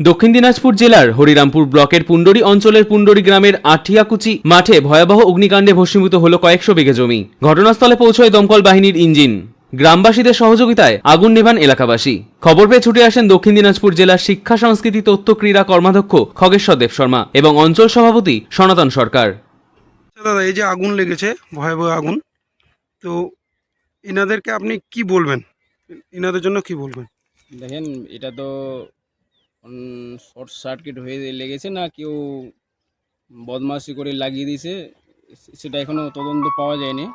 দক্ষিণ দিনাজপুর জেলার হরিরামপুর ব্লকের পুন্ডরি অঞ্চলের পুন্ডরি গ্রামের আঠিয়াকুচি মাঠে ভয়াবহ অগ্নিকাণ্ডে ভস্মীভূত হল কয়েকশো বিঘে জমি। ঘটনাস্থলে পৌঁছয় দমকল বাহিনীর ইঞ্জিন। গ্রামবাসীদের সহযোগিতায় আগুন নেভান এলাকাবাসী। খবর পেয়ে ছুটে আসেন দক্ষিণ দিনাজপুর জেলার শিক্ষা সংস্কৃতি তথ্য ক্রীড়া কর্মাধ্যক্ষ খগেশ্বর দেব শর্মা এবং অঞ্চল সভাপতি সনাতন সরকার। দাদা এই যে আগুন লেগেছে ভয়াবহ আগুন তো এনাদেরকে আপনি কি বলবেন? এনাদের জন্য কি বলবেন? দেখেন এটা তো শর্ট সার্কিট হয়ে লেগেছে না কেউ বদমাশি করে লাগিয়ে দিয়েছে সেটা এখনও তদন্ত পাওয়া যায়নি।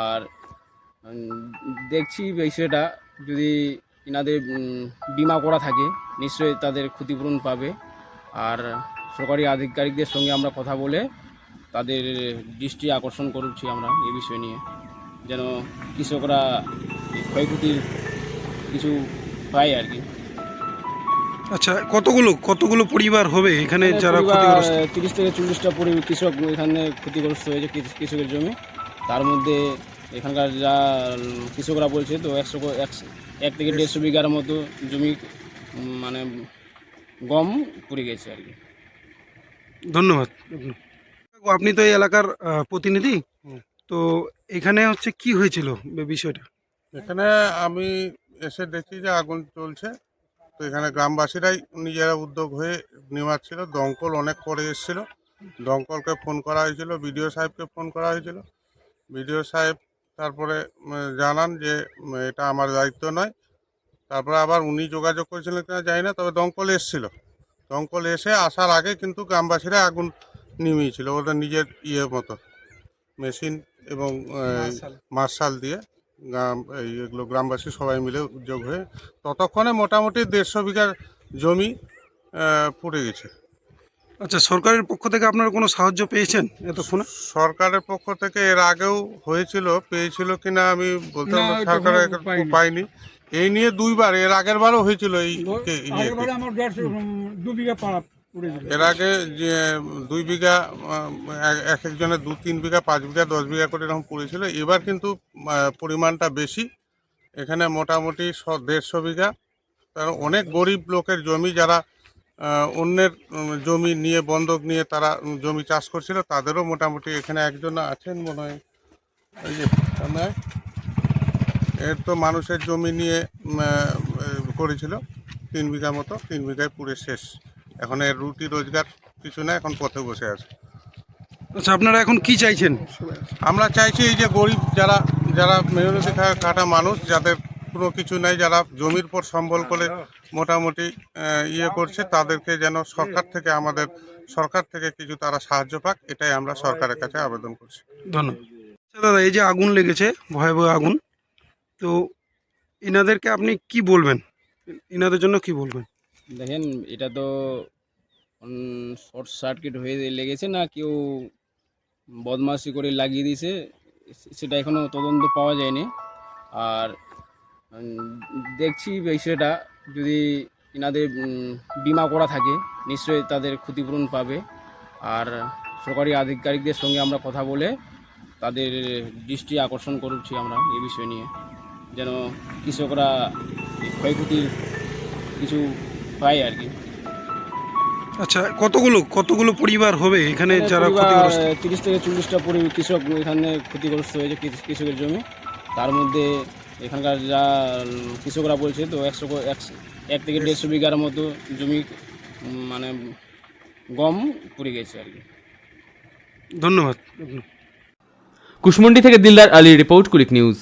আর দেখছি বিষয়টা, যদি এনাদের বিমা করা থাকে, নিশ্চয়ই তাদের ক্ষতিপূরণ পাবে। আর সরকারি আধিকারিকদের সঙ্গে আমরা কথা বলে তাদের দৃষ্টি আকর্ষণ করছি আমরা এই বিষয় নিয়ে। যেন কৃষকরা ক্ষয়ক্ষতির কিছু পায় আর কি। আচ্ছা কতগুলো কতগুলো পরিবার হবে এখানে যারা ক্ষতিগ্রস্ত? তিরিশ থেকে চল্লিশটা পরি কৃষক এখানে ক্ষতিগ্রস্ত হয়েছে কৃষ- কৃষকের জমি। তার মধ্যে এখানকার যা কৃষকরা বলছে তো একশো- এক থেকে দেড়শো বিঘার মতো জমি মানে গম পড়ে গেছে আর কি। ধন্যবাদ। আপনি তো এই এলাকার প্রতিনিধি। তো এখানে হচ্ছে কি হয়েছিল বিষয়টা? এখানে আমি এসে দেখি যে আগুন চলছে। তো এখানে গ্রামবাসীরাই নিজেরা উদ্যোগ হয়ে নেওয়াচ্ছিল দমকল অনেক পরে এসেছিল। দমকলকে ফোন করা হয়েছিল বিডিও সাহেবকে ফোন করা হয়েছিল। বিডিও সাহেব তারপরে জানান যে এটা আমার দায়িত্ব নয়। তারপরে আবার উনি যোগাযোগ করেছিলেন কিনা জানি না তবে দমকল এসেছিল। দমকল এসে আসার আগে কিন্তু গ্রামবাসীরা আগুন নিমিয়েছিল ওদের নিজের ইয়ে মতো মেশিন এবং মার্শাল দিয়ে। গ্রাম এগুলো গ্রামবাসী সবাই মিলে উদ্যোগ হয়ে ততক্ষণে মোটামুটি দেড়শো বিঘা জমি পুড়ে গেছে। আচ্ছা সরকারের পক্ষ থেকে আপনারা কোনো সাহায্য পেয়েছেন এতক্ষণে? সরকারের পক্ষ থেকে এর আগেও হয়েছিল পেয়েছিল কিনা আমি বলতে সরকার পাইনি। এই নিয়ে দুইবার এর আগের বারও হয়েছিল এই এর আগে যে, দুই বিঘা এক- এক একজনের দু, তিন বিঘা, পাঁচ বিঘা, দশ বিঘা করে এরকম পড়েছিল। এবার কিন্তু পরিমাণটা বেশি। এখানে মোটামুটি শ- দেড়শো বিঘা। কারণ অনেক গরিব লোকের জমি যারা অন্যের জমি নিয়ে, বন্ধক নিয়ে তারা জমি চাষ করছিল, তাদেরও মোটামুটি এখানে একজন আছেন মনে হয়। এই যে এর তো মানুষের জমি নিয়ে করেছিল। তিন বিঘা মতো, তিন বিঘায় পুরে শেষ। এখন এর রুটি রোজগার কিছু না এখন পথে বসে আছে। আচ্ছা আপনারা এখন কি চাইছেন? আমরা চাইছি এই যে গরিব যারা যারা মেহনতি খাটা মানুষ যাদের কোনো কিছু নাই যারা জমির পর সম্বল করে মোটামুটি ইয়ে করছে তাদেরকে যেন সরকার থেকে আমাদের সরকার থেকে কিছু তারা সাহায্য পাক এটাই আমরা সরকারের কাছে আবেদন করছি। ধন্যবাদ। আচ্ছা দাদা এই যে আগুন লেগেছে ভয়াবহ আগুন তো এনাদেরকে আপনি কি বলবেন? এনাদের জন্য কি বলবেন? দেখেন, এটা তো শর্ট সার্কিট হয়ে লেগেছে না, কেউ বদমাশি করে লাগিয়ে দিয়েছে সেটা এখনও তদন্ত পাওয়া যায়নি। আর দেখছি বিষয়টা, যদি এনাদের বিমা করা থাকে, নিশ্চয়ই তাদের ক্ষতিপূরণ পাবে। আর সরকারি আধিকারিকদের সঙ্গে আমরা কথা বলে তাদের দৃষ্টি আকর্ষণ করছি আমরা এই বিষয় নিয়ে, যেন কৃষকরা ক্ষয়ক্ষতির কিছু পায় আর কি। আচ্ছা কতগুলো কতগুলো পরিবার হবে এখানে যারা ক্ষতিগ্রস্ত? তিরিশ থেকে চল্লিশটা পরি কৃষক এখানে ক্ষতিগ্রস্ত হয়েছে কৃষ- কৃষকের জমি। তার মধ্যে এখানকার যা কৃষকরা বলছে তো একশো এক থেকে দেড়শো বিঘার মতো জমি মানে গম পড়ে গেছে আর কি। ধন্যবাদ। কুশমন্ডি থেকে দিলদার আলীর রিপোর্ট কুলিক নিউজ।